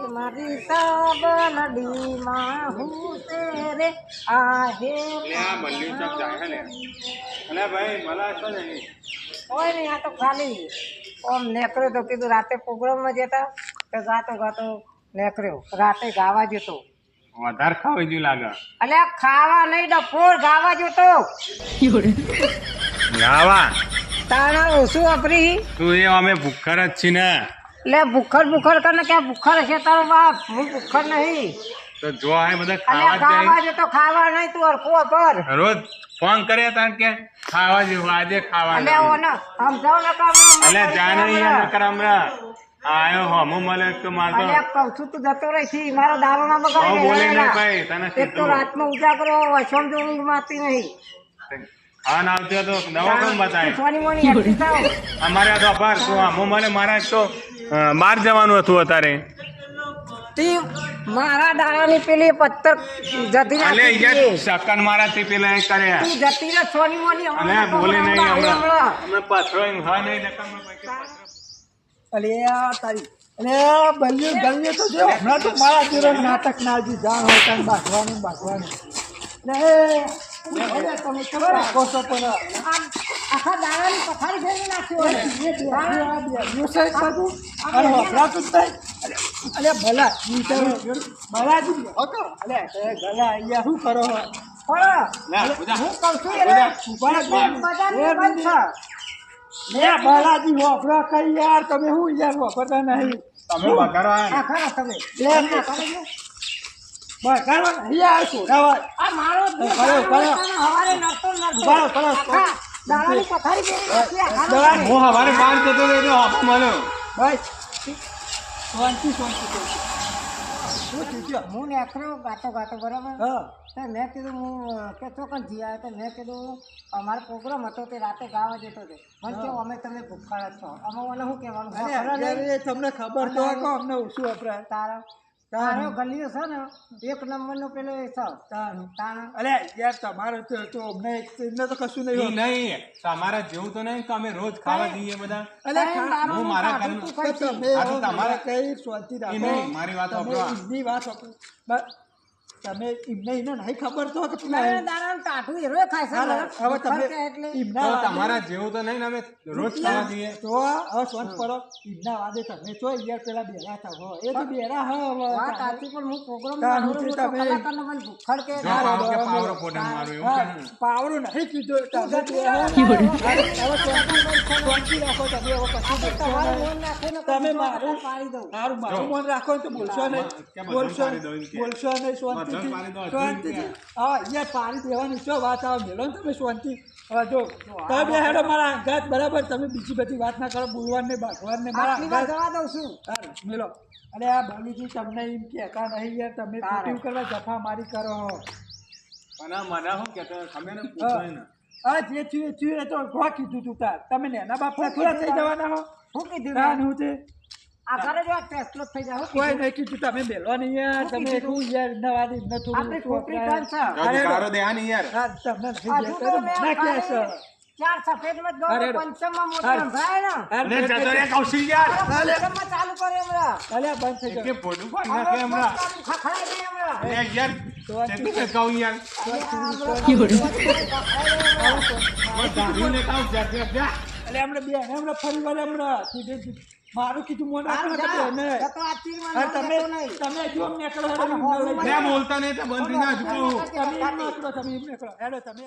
કે મારી સાબરડીમાં હું તેરે આહે આ મલ્લી ચક જાય ને. અને ભાઈ મલા તો ને કોઈ નહીં આ તો ખાલી. ઓમ નેકર્યો તો કીધું રાતે પ્રોગ્રામમાં જતા તો ગાતો ગાતો નેકર્યો રાતે ગાવા જતો. વધારે ખાવા જેવું લાગે. અલ્યા ખાવા નહીં ડફોર ગાવા જતો. ગાવા? તારા ઓછું વાપરી. તું એ અમે ભૂખર જ છી ને. લે ભૂખર ભૂખર કરને કે ભૂખર છે તારો બાપ. હું ભૂખર નહીં. તો જો આ બધા ખાવા ખાવા જ તો ખાવા નહીં તું અરખો પર. રોજ ફોન કરે તાર કે ખાવા જેવું આજે ખાવા અલ્યા ઓને સમજાવ ન કામ એટલે જાને ન. નકર હમણાં આયો હમો મળે તો મારતો અલે કહું છું તું જતો રહી છી મારો દારો ના બગાડી બોલે ન ભાઈ તને એક તો રાતમાં ઉજાગરો વસમ જો ઊંઘ મારતી નહીં. હા ના આવતો તો દવા કોણ બતાય સોની મોની. અમારે તો અભાર તું હમો મને મારા તો બહાર જવાનું હતું અત્યારે. તી મારા દાડાની પેલી પત્તર જતી અલે યાર મારા તે પેલા એ કર્યા. તું જતી રહે સોની મોની અને બોલે નહીં હમણાં. અમે પથરો એમ હા નહીં પથરો. અલે આ તારી અલે બલ્યું ગલ્યુ તો જો હમણાં તો મારા જીરો નાટક ના જી જાણ હોય બાંધવાનું બાંધવાનું. લે અરે તમે ખબર રાખો છો પણ આખા દાડાની પથારી ફેરવી નાખ્યો અલે ભલા. હતો અલે એ ગલા અહીંયા શું કરો. હું કહું છું. ભલાજી વપરા કરી યાર. તમે શું યાર વપરતા નહીં? તમે ખરા તમે. લે આ કરો છો? બસ કરવા નહીં આ મારો દાડાની પથારી. હું હવારે બહાર જતો એટલે હાફો મળ્યો બસ. શાંતિ શાંતિ હું નેકળ્યો ગાતો ગાતો બરાબર? તો મેં કીધું હું કે ચોકન જીયા તો મેં કીધું અમારો પ્રોગ્રામ હતો તે રાતે ગાવા જતો હતો. મને કેવું અમે તમે ભૂખાડ છો. અમે મને શું કહેવાનું? તમને ખબર તો અમને ઓછું વપરાય? તારા તારો ગલીઓ છે ને એક નંબરનો પેલો એ છે તારું તાણા અરે યાર તમારે તો તો અમને એમને તો કશું નહીં. નહીં તમારા જેવું તો નહીં કે અમે રોજ ખાવા જઈએ બધા અલે હું મારા છી. તમે તમારે- કઈ શાંતિ રાખો નહીં, મારી વાત સાંભળો. એમની વાત સાંભળો. તમે ઇમને ઇને નહીં ખબર તો કે પેલા તારે દાડાનું એરો ખાય છે હવે તમે એટલે? ઇમના તમારા જેવું તો નહીં ને અમે રોજ ખાવા જોઈએ. તો હવે સ્વંત પડો. ઇમના વાદે તમે તો યાર પેલા બેરા થાવ એ તો બેરા હા વાત સાચી પણ હું પ્રોગ્રામ તારું મારો છે તમે- ભૂખડ કે જો પાવ કે પાવરો પોટન મારું એવું હા, કે નહીં. પાવડું નહીં કીધું તમે. હવે સ્વંત રાખો તમે હવે કશું તમે મારું- પાડી દઉં. મારું મારું મન રાખો ને તો બોલશો નહીં. બોલશો પાડી દો. બોલશો નહીં શાંતિથી હજુ હા અહીંયા પાણી દેવાની શું વાત આવે? મેલો ને તમે શાંતિ. હવે જો તમે હેડો મારા અંગાત બરાબર? તમે બીજી બધી વાત ના કરો બોલવાને બાંધવાને મારા અંગાત. જવા દઉં છું. મેલો. અરે આ બાલીજી તમને એમ કહેતા નહીં યાર તમે. કુટુંબ કરવા જફા મારી કરો. અને મને શું કહેતો તમે ને પૂછો ને હા જે થયું એ થયું તો કીધું તું તાર? તમે નેના બાપ થોડા થઈ જવાના હો. શું કીધું? હું તે આ ઘરે જો આ ફેસલો થઈ જાય કોઈ? નહીં કીધું તમે મેલો નહીં યાર તમે? શું યાર નવા દી ન થોડું આપણી ઓછું ખોટી વપરાય. કાન છે. જો દીકારો દે આ નહીં યાર હા, તમને જાય. તો મેં ના કહે છે. ચાર સફેદમાં જ અરે, દોડો, પંચમમાં મોટો અરે. સંભળાય ને. અરે જતો રે કૌશિક યાર અરે, પંચમમાં ચાલુ કર્યો હમણાં. અલ્યા બંધ થઈ કે ગયો પોડું પણ નાખે હમણાં પંચમમાં ખખડાઈ નહીં હમણાં. અરે યાર કેટલું કે કહું યાર બસ દારૂને કહું જા જા જા એટલે હમણાં બે હમણાં ફરી વાર હમણાં સીધે જ મારું કીધું મને તમે તમે જો નીકળો મેં બોલતા નહીં તો બંધ ના. તમે નીકળો તમે એમ નીકળો. હેડો તમે.